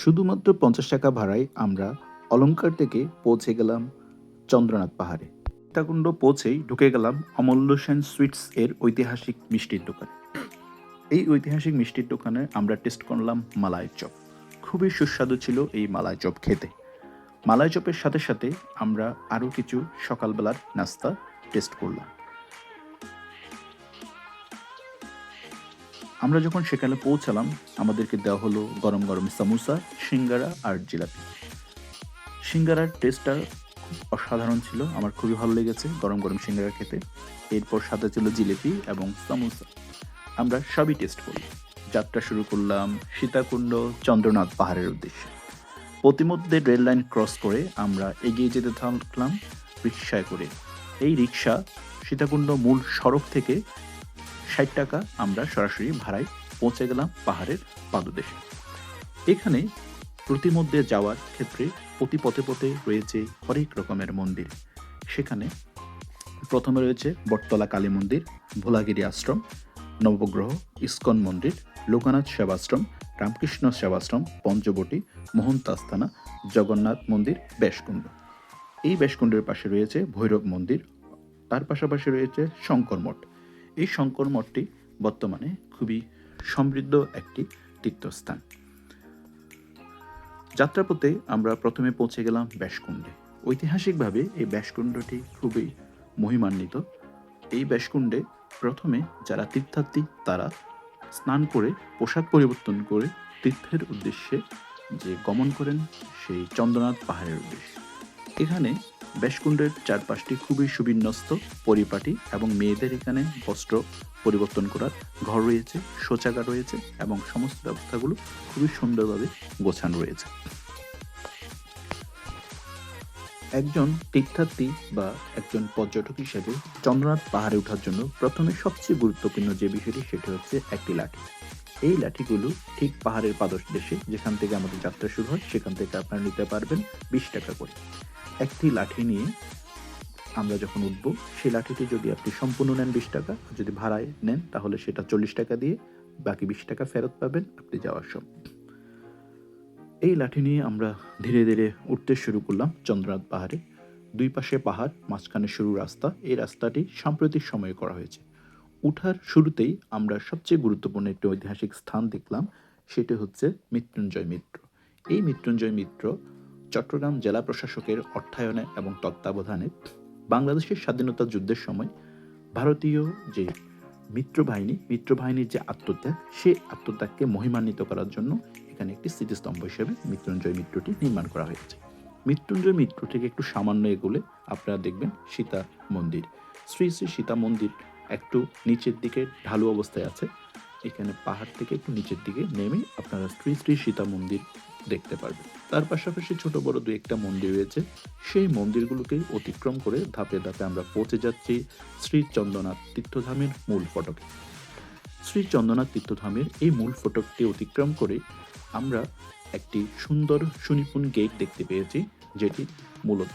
শুধুমাত্র পঞ্চাশ টাকা ভাড়ায় আমরা অলঙ্কার থেকে পৌঁছে গেলাম চন্দ্রনাথ পাহাড়ে। সীতাকুণ্ড পৌঁছেই ঢুকে গেলাম অমূল্য সেন সুইটস এর ঐতিহাসিক মিষ্টির দোকানে। এই ঐতিহাসিক মিষ্টির দোকানে আমরা টেস্ট করলাম মালাই চপ। খুবই সুস্বাদু ছিল এই মালাই চপ খেতে। মালাই চপের সাথে সাথে আমরা আরও কিছু সকালবেলার নাস্তা টেস্ট করলাম। আমরা যখন সেখানে পৌঁছালাম, আমাদেরকে দেওয়া হলো গরম গরম সামোসা, সিঙ্গারা আর জিলাপি। সিঙ্গারার টেস্টটা অসাধারণ ছিল, আমার খুবই ভালো লেগেছে গরম গরম সিঙ্গারা খেতে। এরপর সাথে ছিল জিলিপি এবং সামোসা। আমরা সবই টেস্ট করি। যাত্রা শুরু করলাম সীতাকুণ্ড চন্দ্রনাথ পাহাড়ের উদ্দেশ্যে। প্রতিমধ্যে রেল লাইন ক্রস করে আমরা এগিয়ে যেতে থাকলাম রিক্সায় করে। এই রিক্সা সীতাকুণ্ড মূল সড়ক থেকে ষাট টাকা আমরা সরাসরি ভাড়ায় পৌঁছে গেলাম পাহাড়ের পাদদেশে। এখানে প্রতিমধ্যে যাওয়ার ক্ষেত্রে প্রতি পথে পথে রয়েছে হরেক রকমের মন্দির। সেখানে প্রথমে রয়েছে বটতলা কালী মন্দির, ভোলাগিরি আশ্রম, নবগ্রহ, ইস্কন মন্দির, লোকনাথ সেবাশ্রম, রামকৃষ্ণ সেবাশ্রম, পঞ্চবটি, মোহন্ত আস্থানা জগন্নাথ মন্দির, বেশকুণ্ড। এই বেশকুণ্ডের পাশে রয়েছে ভৈরব মন্দির, তার পাশাপাশি রয়েছে শঙ্কর মঠ। এই শঙ্কর মঠটি বর্তমানে খুবই সমৃদ্ধ একটি তীর্থস্থান। যাত্রাপথে আমরা প্রথমে পৌঁছে গেলাম ব্যাসকুণ্ডে। ঐতিহাসিকভাবে এই ব্যাসকুণ্ডটি খুবই মহিমান্বিত। এই ব্যাসকুণ্ডে প্রথমে যারা তীর্থার্থী, তারা স্নান করে, পোশাক পরিবর্তন করে তীর্থের উদ্দেশ্যে যে গমন করেন, সেই চন্দ্রনাথ পাহাড়ের উদ্দেশ্যে। এখানে বেশকুণ্ডের চারপাশটি খুবই সুবিন্যস্ত, পরিপাটি এবং মেয়েদের এখানে বস্ত্র পরিবর্তন করার ঘর রয়েছে, শৌচাগার রয়েছে এবং সমস্ত ব্যবস্থাগুলো খুবই সুন্দরভাবে গোছানো রয়েছে। একজন তীর্থার্থী বা একজন পর্যটক হিসেবে চন্দ্রনাথ পাহাড়ে ওঠার জন্য প্রথমে সবচেয়ে গুরুত্বপূর্ণ যে বিষয়টি, সেটি হচ্ছে একটি লাঠি। এই লাঠিগুলো ঠিক পাহাড়ের পাদদেশে, যেখান থেকে আমাদের যাত্রা শুরু হয়, সেখান থেকে আপনারা নিতে পারবেন বিশ টাকা করে। একটি লাঠি নিয়ে আমরা যখন উঠব, সেই লাঠিটি যদি আপনি সম্পূর্ণ নেন বিশ টাকা যদি ভাড়ায় নেন, তাহলে সেটা চল্লিশ টাকা দিয়ে বাকি বিশ টাকা ফেরত পাবেন আপনি যাওয়ার সময়। এই লাঠি নিয়ে আমরা ধীরে ধীরে উঠতে শুরু করলাম চন্দ্রনাথ পাহাড়ে। দুই পাশে পাহাড়, মাঝখানে শুরু রাস্তা। এই রাস্তাটি সাম্প্রতিক সময়ে করা হয়েছে। উঠার শুরুতেই আমরা সবচেয়ে গুরুত্বপূর্ণ একটি ঐতিহাসিক স্থান দেখলাম, সেটি হচ্ছে মৃত্যুঞ্জয় মিত্র। এই মৃত্যুঞ্জয় মিত্র চট্টগ্রাম জেলা প্রশাসকের অর্থায়নে এবং তত্ত্বাবধানে বাংলাদেশের স্বাধীনতা যুদ্ধের সময় ভারতীয় যে মিত্র বাহিনী মিত্র বাহিনীর যে আত্মত্যাগ, সেই আত্মত্যাগকে মহিমান্বিত করার জন্য এখানে একটি স্মৃতিস্তম্ভ হিসেবে মৃত্যুঞ্জয় মিত্রটি নির্মাণ করা হয়েছে। মৃত্যুঞ্জয় মিত্র থেকে একটু সামান্য এগুলে আপনারা দেখবেন সীতা মন্দির। শ্রী শ্রী সীতা মন্দির একটু নিচের দিকে ঢালু অবস্থায় আছে। এখানে পাহাড় থেকে একটু নিচের দিকে নেমে আপনারা শ্রী শ্রী সীতা মন্দির দেখতে পারবে। তার পাশাপাশি ছোট বড় দু একটা মন্দির রয়েছে। সেই মন্দিরগুলোকে অতিক্রম করে ধাপে ধাপে আমরা পৌঁছে যাচ্ছি শ্রী চন্দ্রনাথ তীর্থধামের মূল ফটকে। শ্রী চন্দ্রনাথ তীর্থধামের এই মূল ফটকটি অতিক্রম করে আমরা একটি সুন্দর সুনিপুণ গেট দেখতে পেয়েছি, যেটি মূলত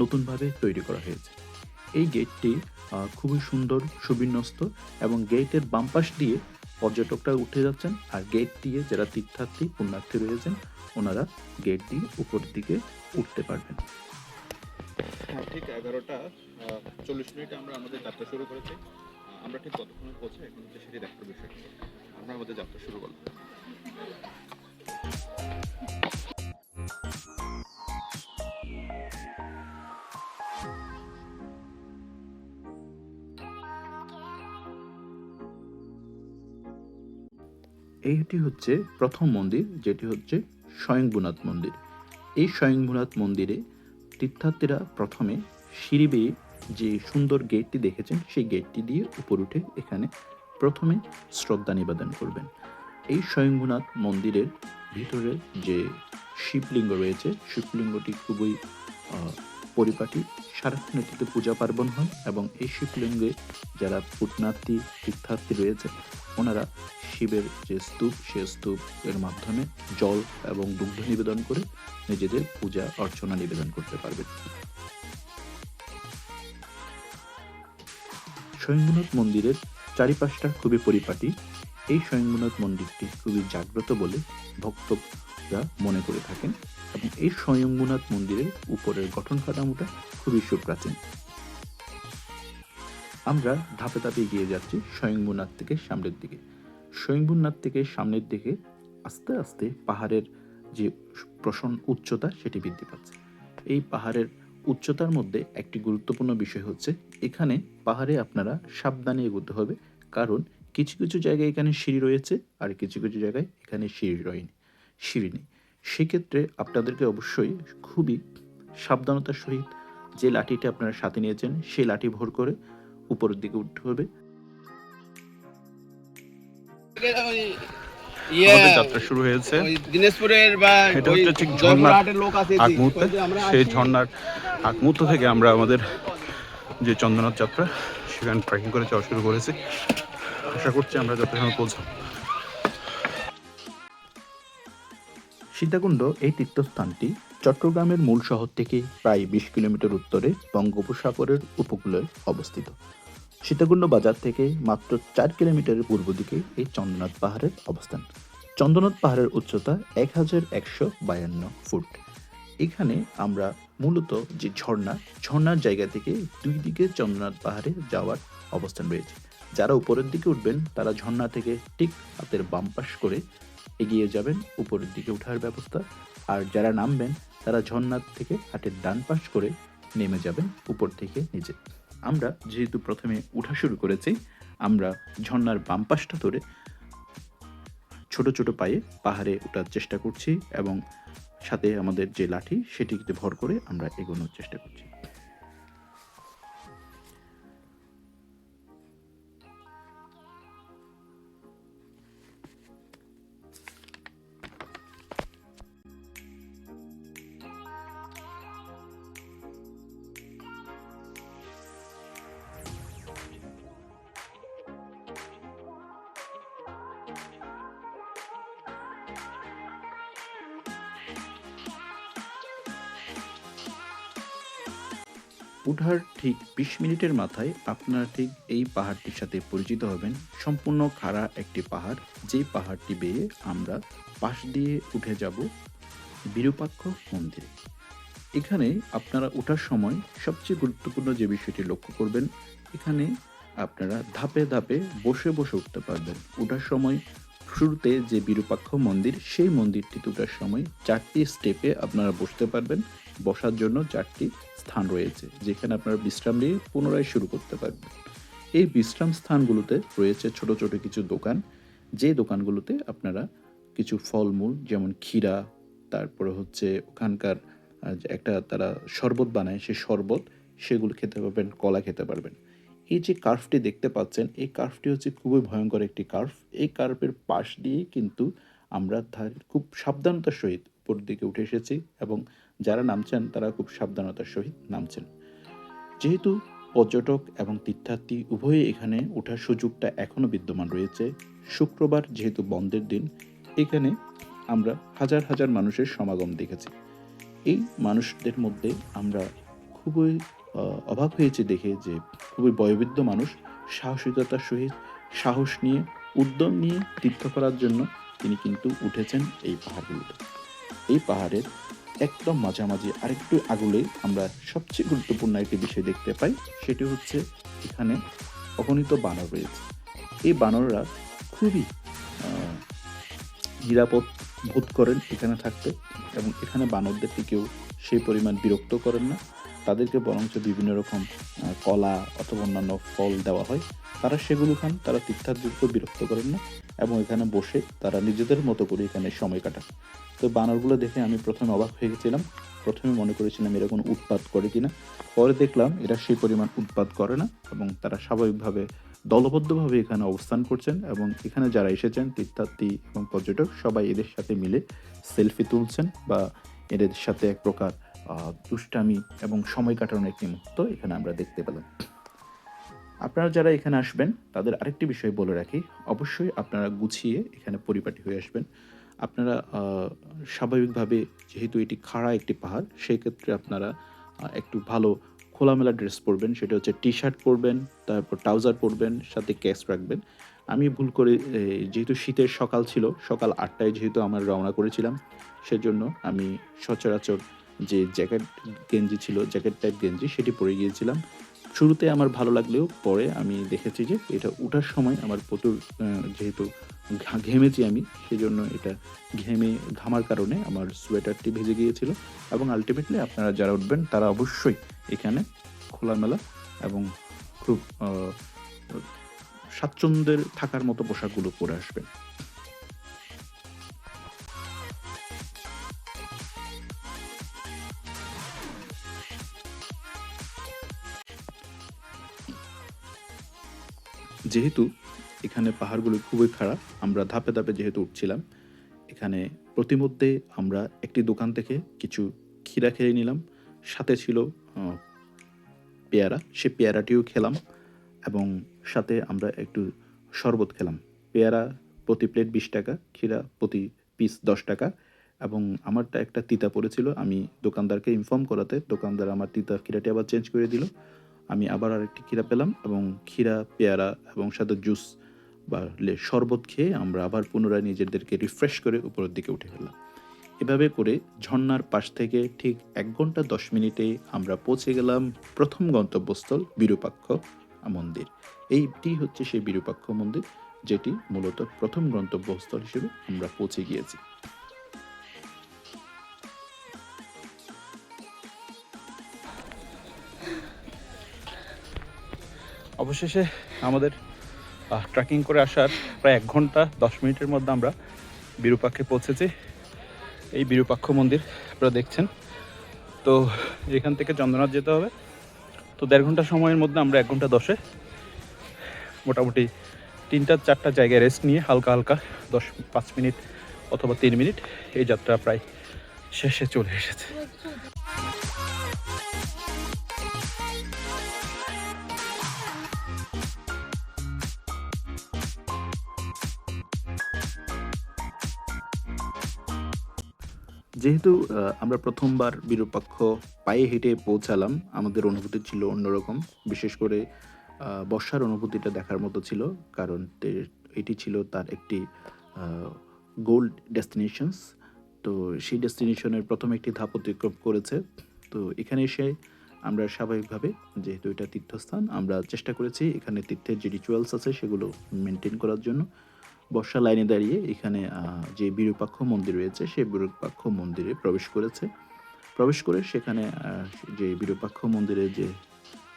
নতুনভাবে তৈরি করা হয়েছে। এই গেটটি খুবই সুন্দর, সুবিন্যস্ত এবং গেটের বাম পাশ দিয়ে পর্যটকরা উঠে যাচ্ছেন আর গেট দিয়ে যারা তীর্থার্থী, পুণ্যার্থী রয়েছেন, ওনারা গেট দিয়ে উপরের দিকে উঠতে পারবেন। হ্যাঁ ঠিক এগারোটা চল্লিশ মিনিটে আমরা আমাদের যাত্রা শুরু করেছি। আমরা ঠিক কতক্ষণে পৌঁছে এখন হচ্ছে সেটি দেখার বিষয়। আমরা আমাদের যাত্রা শুরু করলাম এইটি হচ্ছে প্রথম মন্দির, যেটি হচ্ছে স্বয়ংভূনাথ মন্দির। এই স্বয়ংভূনাথ মন্দিরে তীর্থার্থীরা প্রথমে সিঁড়ি বেয়ে যে সুন্দর গেটটি দেখেছেন, সেই গেটটি দিয়ে উপর উঠে এখানে প্রথমে শ্রদ্ধা নিবেদন করবেন। এই স্বয়ংভূনাথ মন্দিরের ভিতরে যে শিবলিঙ্গ রয়েছে, শিবলিঙ্গটি খুবই পরিপাটি, সারাক্ষণ এটিতে পূজা পার্বণ হয় এবং এই শিবলিঙ্গে যারা পুটনার্থী তীর্থার্থী রয়েছে ওনারা শিবের যে স্তূপ, সে স্তূপ এর মাধ্যমে জল এবং দুগ্ধ নিবেদন করে নিজেদের পূজা অর্চনা নিবেদন করতে পারবে স্বয়ংভূনাথ মন্দিরের চারিপাশটা খুবই পরিপাটি। এই স্বয়ংভূনাথ মন্দিরটি খুবই জাগ্রত বলে ভক্ত পর্যটকরা মনে করে থাকেন। এবং এই স্বয়ংভূনাথ মন্দিরের উপরের গঠন কাঠামোটা খুবই সুপ্রাচীন। আমরা ধাপে ধাপে এগিয়ে যাচ্ছি স্বয়ংভূনাথ থেকে সামনের দিকে। স্বয়ংভূনাথ থেকে সামনের দিকে আস্তে আস্তে পাহাড়ের যে প্রসন উচ্চতা, সেটি বৃদ্ধি পাচ্ছে। এই পাহাড়ের উচ্চতার মধ্যে একটি গুরুত্বপূর্ণ বিষয় হচ্ছে, এখানে পাহাড়ে আপনারা সাবধানে এগোতে হবে। কারণ কিছু কিছু জায়গায় এখানে সিঁড়ি রয়েছে, আর কিছু কিছু জায়গায় এখানে সিঁড়ি রয়নি। সিঁড়ি নেই সেক্ষেত্রে আপনাদেরকে অবশ্যই খুবই সাবধানতার সহিত যে লাঠিটা আপনারা সাথে নিয়েছেন সেই লাঠি ভর করে উপরের দিকে উঠতে হবে। ইয়ে, আমাদের যাত্রা শুরু হয়েছে। দিনাজপুরের বা এটা হচ্ছে ঠিক ঝর্ণার আগ মুহূর্তে সেই ঝর্ণার আগ মুহূর্ত থেকে আমরা আমাদের যে চন্দ্রনাথ যাত্রা সেখানে ট্রেকিং করে যাওয়া শুরু করেছি। আশা করছি আমরা যথাসময় পৌঁছাবো। সীতাকুণ্ড এই তীর্থস্থানটি চট্টগ্রামের মূল শহর থেকে প্রায় বিশ কিলোমিটার উত্তরে বঙ্গোপসাগরের উপকূলে অবস্থিত। সীতাকুণ্ড বাজার থেকে মাত্র চার কিলোমিটারের পূর্ব দিকে এই চন্দ্রনাথ পাহাড়ের অবস্থান। চন্দ্রনাথ পাহাড়ের উচ্চতা এক হাজার একশো বায়ান্ন ফুট। এখানে আমরা মূলত যে ঝর্ণা, ঝর্ণার জায়গা থেকে দুই দিকে চন্দ্রনাথ পাহাড়ে যাওয়ার অবস্থান রয়েছে। যারা উপরের দিকে উঠবেন, তারা ঝর্ণা থেকে ঠিক হাতের বাম পাশ করে এগিয়ে যাবেন, উপরের দিকে ওঠার ব্যবস্থা। আর যারা নামবেন, তারা ঝর্ণার থেকে হাটের ডান পাশ করে নেমে যাবেন উপর থেকে নিচে। আমরা যেহেতু প্রথমে উঠা শুরু করেছি, আমরা ঝর্ণার বাম পাশটা ধরে ছোট ছোট পায়ে পাহাড়ে ওঠার চেষ্টা করছি এবং সাথে আমাদের যে লাঠি সেটিতে ভর করে আমরা এগোনোর চেষ্টা করছি। উঠার ঠিক বিশ মিনিটের মাথায় আপনারা ঠিক এই পাহাড়টির সাথে পরিচিত হবেন। সম্পূর্ণ খাড়া একটি পাহাড়, যেই পাহাড়টি বেয়ে আমরা পাশ দিয়ে উঠে যাব বিরূপাক্ষ মন্দিরে। এখানে আপনারা ওঠার সময় সবচেয়ে গুরুত্বপূর্ণ যে বিষয়টি লক্ষ্য করবেন, এখানে আপনারা ধাপে ধাপে বসে বসে উঠতে পারবেন। ওঠার সময় শুরুতে যে বিরূপাক্ষ মন্দির, সেই মন্দিরটিতে ওঠার সময় চারটি স্টেপে আপনারা বসতে পারবেন। বসার জন্য চারটি স্থান রয়েছে, যেখানে আপনারা বিশ্রাম নিয়ে পুনরায় শুরু করতে পারবেন। এই বিশ্রাম স্থানগুলোতে রয়েছে ছোট ছোট কিছু দোকান। যে দোকানগুলোতে আপনারা কিছু ফলমূল, যেমন ক্ষীরা, তারপরে হচ্ছে ওখানকার একটা তারা শরবত বানায়, সেই শরবত, সেগুলো খেতে পারবেন, কলা খেতে পারবেন। এই যে কার্ভটি দেখতে পাচ্ছেন, এই কার্ভটি হচ্ছে খুবই ভয়ঙ্কর একটি কার্ভ। এই কার্ভের পাশ দিয়ে কিন্তু আমরা খুব সাবধানতার সহিত উপর দিকে উঠে এসেছি এবং যারা নামছেন, তারা খুব সাবধানতার সহিত নামছেন। যেহেতু পর্যটক এবং তীর্থার্থী উভয়ে এখানে ওঠার সুযোগটা এখনও বিদ্যমান রয়েছে, শুক্রবার যেহেতু বন্ধের দিন, এখানে আমরা হাজার হাজার মানুষের সমাগম দেখেছি। এই মানুষদের মধ্যে আমরা খুবই অবাক হয়েছি দেখে যে খুবই বয়োবৃদ্ধ মানুষ সাহসিকতার সহিত সাহস নিয়ে, উদ্যম নিয়ে তীর্থ করার জন্য তিনি কিন্তু উঠেছেন এই পাহাড়গুলোতে। এই পাহাড়ের একদম মাঝামাঝি আরেকটু আগুলে আমরা সবচেয়ে গুরুত্বপূর্ণ একটি বিষয় দেখতে পাই, সেটি হচ্ছে এখানে অগণিত বানর রয়েছে। এই বানররা খুবই নিরাপদ বোধ করেন এখানে থাকতে এবং এখানে বানরদেরকে কেউ সেই পরিমাণ বিরক্ত করেন না। তাদেরকে বরঞ্চ বিভিন্ন রকম কলা অথবা অন্যান্য ফল দেওয়া হয়। তারা সেগুলো খান, তারা তীর্থার্থীকে বিরক্ত করেন না এবং এখানে বসে তারা নিজেদের মতো করে এখানে সময় কাটান। তো বানরগুলো দেখে আমি প্রথমে অবাক হয়ে গেছিলাম। প্রথমে মনে করেছিলাম এরা কোনো উৎপাত করে কিনা। পরে দেখলাম এরা সেই পরিমাণ উৎপাত করে না এবং তারা স্বাভাবিকভাবে, দলবদ্ধভাবে এখানে অবস্থান করছেন এবং এখানে যারা এসেছেন, তীর্থার্থী এবং পর্যটক, সবাই এদের সাথে মিলে সেলফি তুলছেন বা এদের সাথে এক প্রকার দুষ্টামি এবং সময় কাটানোর একটি মুহূর্ত এখানে আমরা দেখতে পেলাম। আপনারা যারা এখানে আসবেন, তাদের আরেকটি বিষয় বলে রাখি। অবশ্যই আপনারা গুছিয়ে এখানে পরিপাটি হয়ে আসবেন। আপনারা স্বাভাবিকভাবে যেহেতু এটি খাড়া একটি পাহাড় সেই ক্ষেত্রে আপনারা একটু ভালো খোলামেলা ড্রেস পরবেন। সেটা হচ্ছে টি শার্ট পরবেন, তারপর ট্রাউজার পরবেন, সাথে ক্যাশ রাখবেন। আমি ভুল করে যেহেতু শীতের সকাল ছিল, সকাল আটটায় যেহেতু আমার রওনা করেছিলাম, সেজন্য আমি সচরাচর যে জ্যাকেট গেঞ্জি ছিল, জ্যাকেট টাইপ গেঞ্জি, সেটি পরে গিয়েছিলাম। শুরুতে আমার ভালো লাগলেও পরে আমি দেখেছি যে এটা ওঠার সময় আমার প্রচুর যেহেতু ঘেমেছি আমি, সেজন্য এটা ঘেমে, ঘামার কারণে আমার সোয়েটারটি ভেজে গিয়েছিল। এবং আলটিমেটলি আপনারা যারা উঠবেন, তারা অবশ্যই এখানে খোলামেলা এবং খুব স্বাচ্ছন্দ্যের থাকার মতো পোশাকগুলো পরে আসবেন। যেহেতু এখানে পাহাড়গুলো খুবই খারাপ, আমরা ধাপে ধাপে যেহেতু উঠছিলাম, এখানে প্রতিমধ্যে আমরা একটি দোকান থেকে কিছু ক্ষীরা খেয়ে নিলাম, সাথে ছিল পেয়ারা সে পেয়ারাটিও খেলাম এবং সাথে আমরা একটু শরবত খেলাম। পেয়ারা প্রতি প্লেট বিশ টাকা, ক্ষীরা প্রতি পিস দশ টাকা এবং আমারটা একটা তিতা পড়েছিল, আমি দোকানদারকে ইনফর্ম করাতে দোকানদার আমার তিতা ক্ষীরাটি আবার চেঞ্জ করে দিল। আমি আবার আরেকটি ক্ষীরা পেলাম এবং ক্ষীরা, পেয়ারা এবং সাথে জুস বা শরবত খেয়ে আমরা আবার পুনরায় নিজেদেরকে রিফ্রেশ করে উপরের দিকে উঠে গেলাম এভাবে করে ঝর্ণার পাশ থেকে ঠিক এক ঘণ্টা দশ মিনিটে আমরা পৌঁছে গেলাম প্রথম গন্তব্যস্থল বিরূপাক্ষ মন্দির। এইটি হচ্ছে সেই বিরূপাক্ষ মন্দির যেটি মূলত প্রথম গন্তব্যস্থল হিসেবে আমরা পৌঁছে গিয়েছি। অবশেষে আমাদের ট্রেকিং করে আসার প্রায় এক ঘণ্টা, দশ মিনিটের মধ্যে আমরা বিরূপাক্ষে পৌঁছেছি। এই বিরূপাক্ষ মন্দির আপনারা দেখছেন। তো এখান থেকে চন্দ্রনাথ যেতে হবে। তো দেড় ঘণ্টা সময়ের মধ্যে আমরা এক ঘণ্টা দশে মোটামুটি তিনটা, চারটা জায়গায় রেস্ট নিয়ে হালকা হালকা দশ, পাঁচ মিনিট অথবা তিন মিনিট এই যাত্রা প্রায় শেষে চলে এসেছে। যেহেতু আমরা প্রথমবার বিরূপাক্ষ পায়ে হেঁটে পৌঁছালাম, আমাদের অনুভূতি ছিল অন্যরকম। বিশেষ করে বর্ষার অনুভূতিটা দেখার মতো ছিল, কারণ এটি ছিল তার একটি গোল্ড ডেস্টিনেশনস তো সেই ডেস্টিনেশনের প্রথম একটি ধাপ অতিক্রম করেছে। তো এখানে এসে আমরা স্বাভাবিকভাবে, যেহেতু এটা তীর্থস্থান, আমরা চেষ্টা করেছি এখানে তীর্থের যে রিচুয়ালস আছে সেগুলো মেনটেন করার জন্য। বর্ষা লাইনে দাঁড়িয়ে এখানে যে বিরূপাক্ষ মন্দির রয়েছে, সেই বিরূপাক্ষ মন্দিরে প্রবেশ করেছে। প্রবেশ করে সেখানে যে বিরূপাক্ষ মন্দিরে যে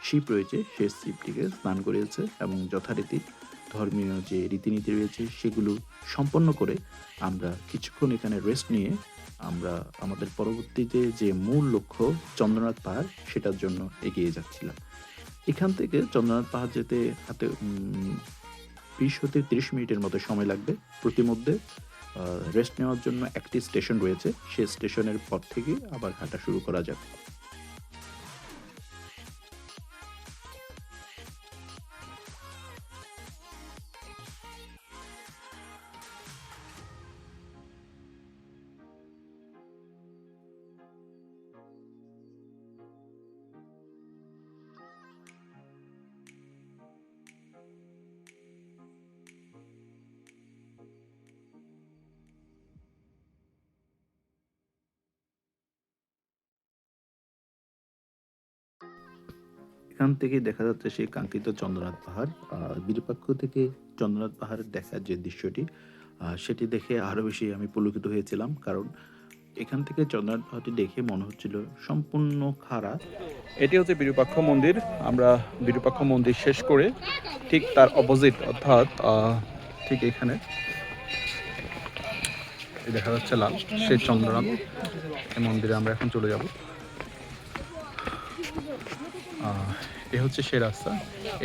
শিব রয়েছে, সেই শিবটিকে স্নান করিয়েছে এবং যথারীতি ধর্মীয় যে রীতিনীতি রয়েছে, সেগুলো সম্পন্ন করে আমরা কিছুক্ষণ এখানে রেস্ট নিয়ে আমরা আমাদের পরবর্তীতে যে মূল লক্ষ্য চন্দ্রনাথ পাহাড়, সেটার জন্য এগিয়ে যাচ্ছিলাম। এখান থেকে চন্দ্রনাথ পাহাড় যেতে হাতে বিশ হতে তিরিশ মিনিটের মতো সময় লাগবে প্রতিমধ্যে রেস্ট নেওয়ার জন্য একটি স্টেশন রয়েছে। সেই স্টেশনের পর থেকে আবার হাঁটা শুরু করা যাবে। থেকে দেখা যাচ্ছে সেই কাঙ্ক্ষিত চন্দ্রনাথ পাহাড়। বিরূপাক্ষ থেকে চন্দ্রনাথ পাহাড়ের দেখার যে দৃশ্যটি সেটি দেখে আরও বেশি আমি পুলকিত হয়েছিলাম। কারণ এখান থেকে চন্দ্রনাথ পাহাড়টি দেখে মনে হচ্ছিল সম্পূর্ণ খাড়া। এটি হচ্ছে বিরূপাক্ষ মন্দির। আমরা বিরূপাক্ষ মন্দির শেষ করে ঠিক তার অপোজিট অর্থাৎ ঠিক এখানে দেখা যাচ্ছে লাল, সেই চন্দ্রনাথ। এই মন্দিরে আমরা এখন চলে যাব। এ হচ্ছে সেই রাস্তা।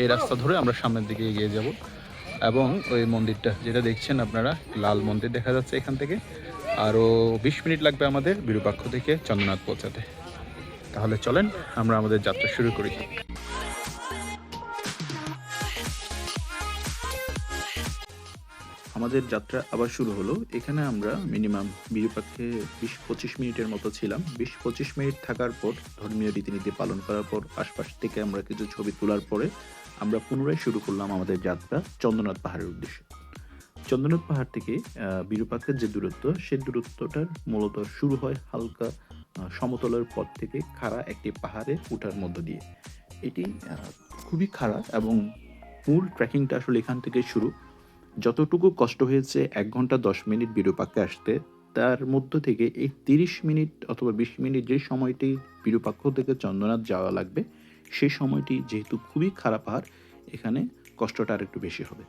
এই রাস্তা ধরে আমরা সামনের দিকে এগিয়ে যাব এবং ওই মন্দিরটা, যেটা দেখছেন আপনারা, লাল মন্দির দেখা যাচ্ছে এখান থেকে। আরও বিশ মিনিট লাগবে আমাদের বিরুপাক্ষ থেকে চন্দ্রনাথ পৌঁছাতে। তাহলে চলেন, আমরা আমাদের যাত্রা শুরু করি। আমাদের যাত্রা আবার শুরু হলো। এখানে আমরা মিনিমাম বিরূপাক্ষে বিশ পঁচিশ মিনিটের মতো ছিলাম। বিশ পঁচিশ মিনিট থাকার পর, ধর্মীয় রীতিনীতি পালন করার পর, আশপাশ থেকে আমরা কিছু ছবি তোলার পরে আমরা পুনরায় শুরু করলাম আমাদের যাত্রা চন্দ্রনাথ পাহাড়ের উদ্দেশ্যে। চন্দ্রনাথ পাহাড় থেকে বিরূপাক্ষের যে দূরত্ব সেই দূরত্বটার মূলত শুরু হয় হালকা সমতলের পথ থেকে খাড়া একটি পাহাড়ে ওঠার মধ্য দিয়ে। এটি খুবই খাড়া এবং মূল ট্রেকিংটা আসলে এখান থেকে শুরু। যতটুকু কষ্ট হয়েছে এক ঘণ্টা দশ মিনিট বিরূপাক্ষে আসতে, তার মধ্য থেকে এই তিরিশ মিনিট অথবা বিশ মিনিট যে সময়টি বিরূপাক্ষ থেকে চন্দ্রনাথ যাওয়া লাগবে সেই সময়টি যেহেতু খুবই খারাপ পাহাড় এখানে কষ্টটা আর একটু বেশি হবে।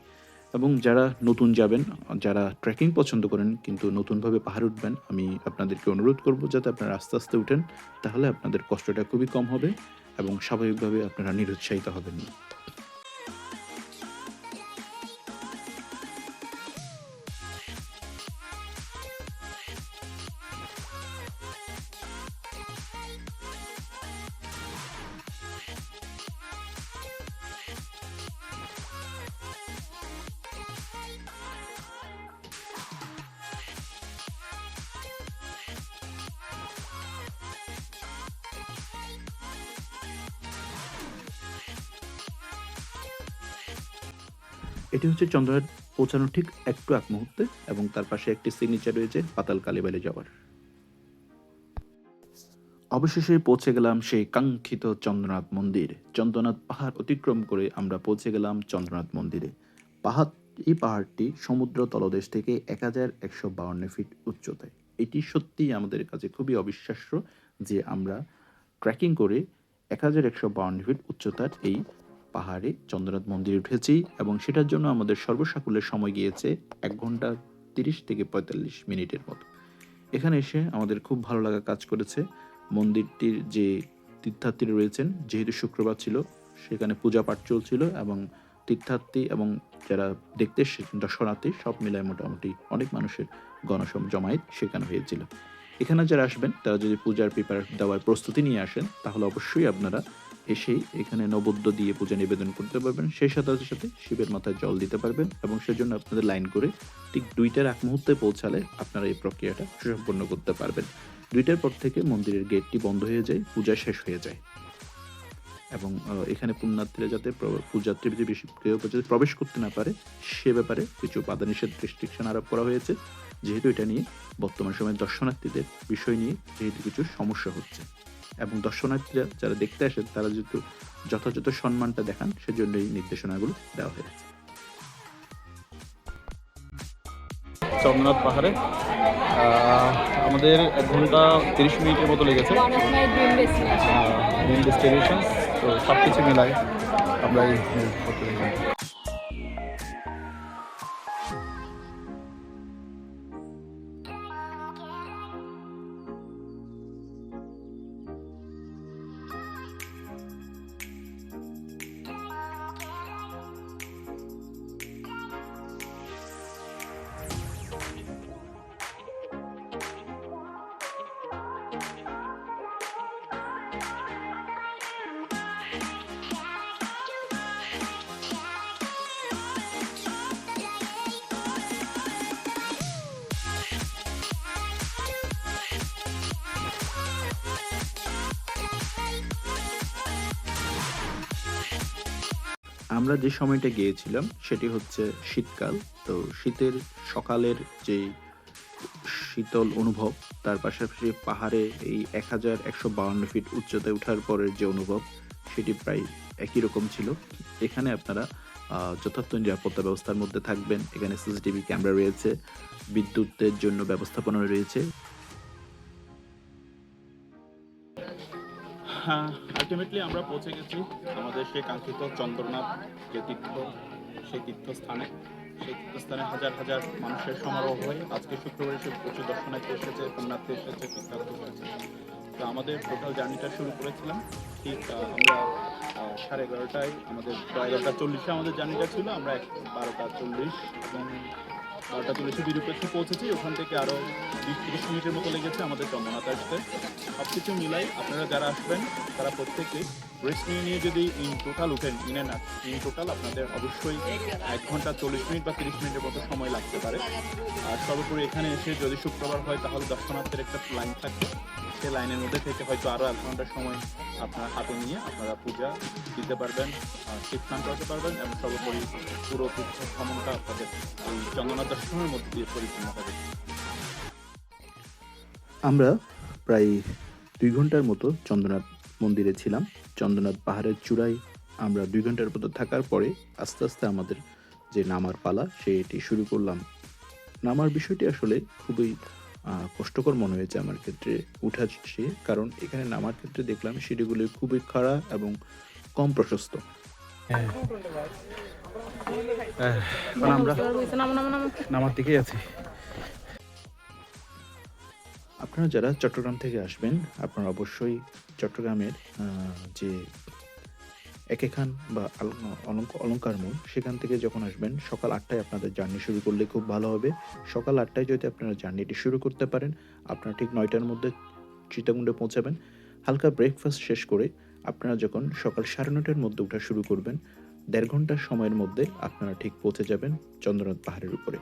এবং যারা নতুন যাবেন, যারা ট্রেকিং পছন্দ করেন কিন্তু নতুনভাবে পাহাড় উঠবেন, আমি আপনাদেরকে অনুরোধ করব যাতে আপনারা আস্তে আস্তে উঠেন, তাহলে আপনাদের কষ্টটা খুবই কম হবে এবং স্বাভাবিকভাবে আপনারা নিরুৎসাহিত হবেন না। এটি হচ্ছে চন্দ্রনাথ পৌঁছানোর ঠিক একটু এক মুহূর্তে এবং তার পাশে একটি সিগনেচার রয়েছে পাতাল কালীবাড়ি যাওয়ার। অবশেষে পৌঁছে গেলাম সেই কাঙ্ক্ষিত চন্দ্রনাথ মন্দির। চন্দ্রনাথ পাহাড় অতিক্রম করে আমরা পৌঁছে গেলাম চন্দ্রনাথ মন্দিরে। পাহাড়, এই পাহাড়টি সমুদ্র তলদেশ থেকে এক হাজার একশো বাউন্ন ফিট উচ্চতায়। এটি সত্যিই আমাদের কাছে খুবই অবিশ্বাস্য যে আমরা ট্রেকিং করে এক হাজার একশো বাউন্ন ফিট উচ্চতার এই পাহাড়ে চন্দ্রনাথ মন্দিরে উঠেছি এবং সেটার জন্য আমাদের সর্বসাকুল্যের সময় গিয়েছে এক ঘণ্টা তিরিশ থেকে পঁয়তাল্লিশ মিনিটের মতো। এখানে এসে আমাদের খুব ভালো লাগা কাজ করেছে। মন্দিরটির যে তীর্থার্থীরা রয়েছেন, যেহেতু শুক্রবার ছিল, সেখানে পূজা পাঠ চলছিল এবং তীর্থার্থী এবং যারা দেখতে এসেছেন দর্শনার্থী সব মিলায় মোটামুটি অনেক মানুষের গণসম জমায়েত সেখানে হয়েছিল। এখানে যারা আসবেন, তারা যদি পূজার পেপার দেওয়ার প্রস্তুতি নিয়ে আসেন, তাহলে অবশ্যই আপনারা এসেই এখানে নবদ্য দিয়ে পূজা নিবেদন করতে পারবেন। সেই সাথে সাথে শিবের মাথায় জল দিতে পারবেন এবং সেজন্য আপনাদের লাইন করে ঠিক দুইটার এক মুহূর্তে পৌঁছালে আপনারা এই প্রক্রিয়াটা সুসম্পন্ন করতে পারবেন। দুইটার পর থেকে মন্দিরের গেটটি বন্ধ হয়ে যায়, পূজা শেষ হয়ে যায়। এবং এখানে পুণ্যার্থীরা যাতে প্র- পূজার্থী যে বেশি কেউ যাতে প্রবেশ করতে না পারে, সে ব্যাপারে কিছু বাধা নিষেধ রেস্ট্রিকশন আরোপ করা হয়েছে। যেহেতু এটা নিয়ে বর্তমান সময়ে দর্শনার্থীদের বিষয় নিয়ে যেহেতু কিছু সমস্যা হচ্ছে। এবং দর্শনার্থীরা যারা দেখতে আসেন তারা যেহেতু যথাযথ সম্মানটা দেখান সেজন্য এই নির্দেশনাগুলো দেওয়া হয়েছে। চন্দ্রনাথ পাহাড়ে আহ, আমাদের এক ঘণ্টা তিরিশ মিনিটের মতো লেগেছে। ডেস্টিনেশন তো সব কিছু মিলাই আমরা এই আমরা যে সময়টা গিয়েছিলাম, সেটি হচ্ছে শীতকাল। তো শীতের সকালের যে শীতল অনুভব, তার পাশাপাশি পাহাড়ে এই এক হাজার একশো বাউন্ন ফিট উচ্চতায় ওঠার পরের যে অনুভব, সেটি প্রায় একই রকম ছিল। এখানে আপনারা যথার্থ নিরাপত্তা ব্যবস্থার মধ্যে থাকবেন। এখানে সিসিটিভি ক্যামেরা রয়েছে। বিদ্যুতের জন্য ব্যবস্থাপনা রয়েছে। আলটিমেটলি আমরা পৌঁছে গেছি আমাদের সেই কাঙ্ক্ষিত চন্দ্রনাথ যে তীর্থ, সেই তীর্থস্থানে। সেই তীর্থস্থানে হাজার হাজার মানুষের সমারোহ হয়। আজকে শুক্রবার এসে প্রচুর দর্শনার্থী এসেছে, পুণ্যার্থী এসেছে, তীর্থার্থী এসেছে। তো আমাদের টোটাল জার্নিটা শুরু করেছিলাম। ঠিক আমরা সাড়ে এগারোটায়, আমাদের এগারোটা চল্লিশে আমাদের জার্নিটা ছিল। আমরা বারোটা চল্লিশ এবং বারোটা চল্লিশে বিরুপেক্ষে পৌঁছেছি। ওখান থেকে আরও বিশ তিরিশ মিনিটের মতো লেগেছে আমাদের চন্দ্রনাথ আসতে সব কিছু মিলাই আপনারা যারা আসবেন, তারা প্রত্যেকেই রেস্ট নিয়ে নিয়ে যদি ইন টোটাল উঠেন ইন না ইন টোটাল আপনাদের অবশ্যই এক ঘণ্টা চল্লিশ মিনিট বা তিরিশ মিনিটের মতো সময় লাগতে পারে। আর সর্বোপরি এখানে এসে যদি শুক্রবার হয়, তাহলে দর্শনার্থের একটা লাইন থাকবে সে লাইনের মধ্যে থেকে হয়তো আরও এক ঘণ্টা সময় আপনার হাতে নিয়ে আপনারা পূজা দিতে পারবেন স্নান করতে পারবেন এবং সর্বোপরি পুরো তীর্থ ভ্রমণটা আপনাদের এই চন্দ্রনাথ দর্শনের মধ্যে দিয়ে পরিপূর্ণ হবে। আমরা প্রায় দুই ঘণ্টার মতো চন্দ্রনাথ মন্দিরে ছিলাম। চন্দ্রনাথ পাহাড়ের চূড়ায় আমরা দুই ঘণ্টার মতো থাকার পরে আস্তে আস্তে আমাদের যে নামার পালা, সেটি শুরু করলাম। নামার বিষয়টি আসলে খুবই কষ্টকর মনে হয়েছে আমার ক্ষেত্রে উঠাচ্ছে কারণ এখানে নামার ক্ষেত্রে দেখলাম সিঁড়িগুলি খুবই খাড়া এবং কম প্রশস্ত। আমরা নামো নামো নামো নামার দিকেই আছি। আপনারা যারা চট্টগ্রাম থেকে আসবেন আপনারা অবশ্যই চট্টগ্রামের আহ, যে একে খান বা আল- অলঙ্ক অলঙ্কার মূল, সেখান থেকে যখন আসবেন, সকাল আটটায় আপনাদের জার্নি শুরু করলে খুব ভালো হবে। সকাল আটটায় যদি আপনারা জার্নিটি শুরু করতে পারেন, আপনারা ঠিক নয়টার মধ্যে চিতাগুন্ডে পৌঁছাবেন। হালকা ব্রেকফাস্ট শেষ করে আপনারা যখন সকাল সাড়ে নটার মধ্যে ওঠা শুরু করবেন, দেড় ঘণ্টার সময়ের মধ্যে আপনারা ঠিক পৌঁছে যাবেন চন্দ্রনাথ পাহাড়ের উপরে।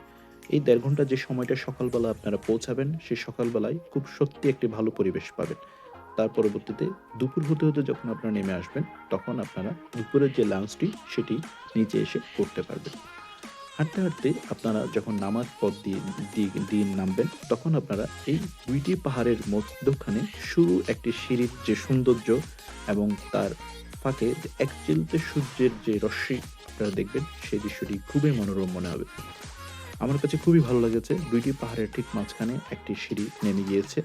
এই দেড় ঘণ্টা যে সময়টা সকালবেলা আপনারা পৌঁছাবেন সেই সকালবেলায় খুব সত্যি একটি ভালো পরিবেশ পাবেন। তার পরবর্তীতে দুপুর হতে হতে যখন আপনারা নেমে আসবেন, তখন আপনারা দুপুরের যে লাঞ্চটি সেটি নিচে এসে করতে পারবেন। হাঁটতে হাঁটতে আপনারা যখন নামার পথ দিয়ে দিয়ে নামবেন, তখন আপনারা এই দুইটি পাহাড়ের মধ্যখানে শুরু একটি সিঁড়ির যে সৌন্দর্য এবং তার ফাঁকে এক চিলতে সূর্যের যে রশ্মি, আপনারা দেখবেন, সেই দৃশ্যটি খুবই মনোরম মনে হবে। আমার কাছে খুবই ভালো লেগেছে। দুইটি পাহাড়ের ঠিক মাঝখানে একটি সিঁড়ি নেমে গিয়েছে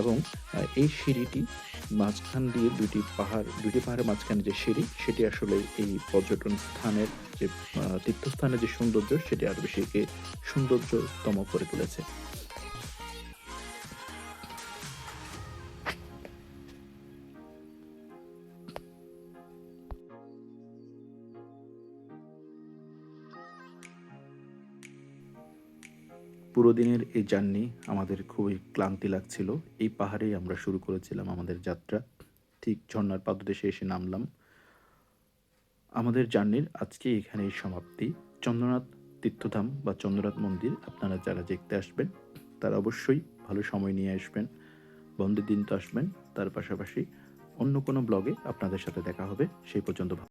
এবং এই সিঁড়িটি মাঝখান দিয়ে দুটি পাহাড় দুটি পাহাড়ের মাঝখানে যে সিঁড়ি, সেটি আসলে এই পর্যটন স্থানের যে তীর্থস্থানের যে সৌন্দর্য, সেটি আরও বেশিকে সৌন্দর্যতম করে তুলেছে। পুরো দিনের এই জার্নি আমাদের খুবই ক্লান্তি লাগছিল। এই পাহাড়েই আমরা শুরু করেছিলাম আমাদের যাত্রা। ঠিক ঝর্ণার পাদদেশে এসে নামলাম। আমাদের জার্নির আজকে এখানেই সমাপ্তি। চন্দ্রনাথ তীর্থধাম বা চন্দ্রনাথ মন্দির আপনারা যারা দেখতে আসবেন, তারা অবশ্যই ভালো সময় নিয়ে আসবেন। বন্ধের দিন তো আসবেন। তার পাশাপাশি অন্য কোনো ব্লগে আপনাদের সাথে দেখা হবে। সেই পর্যন্ত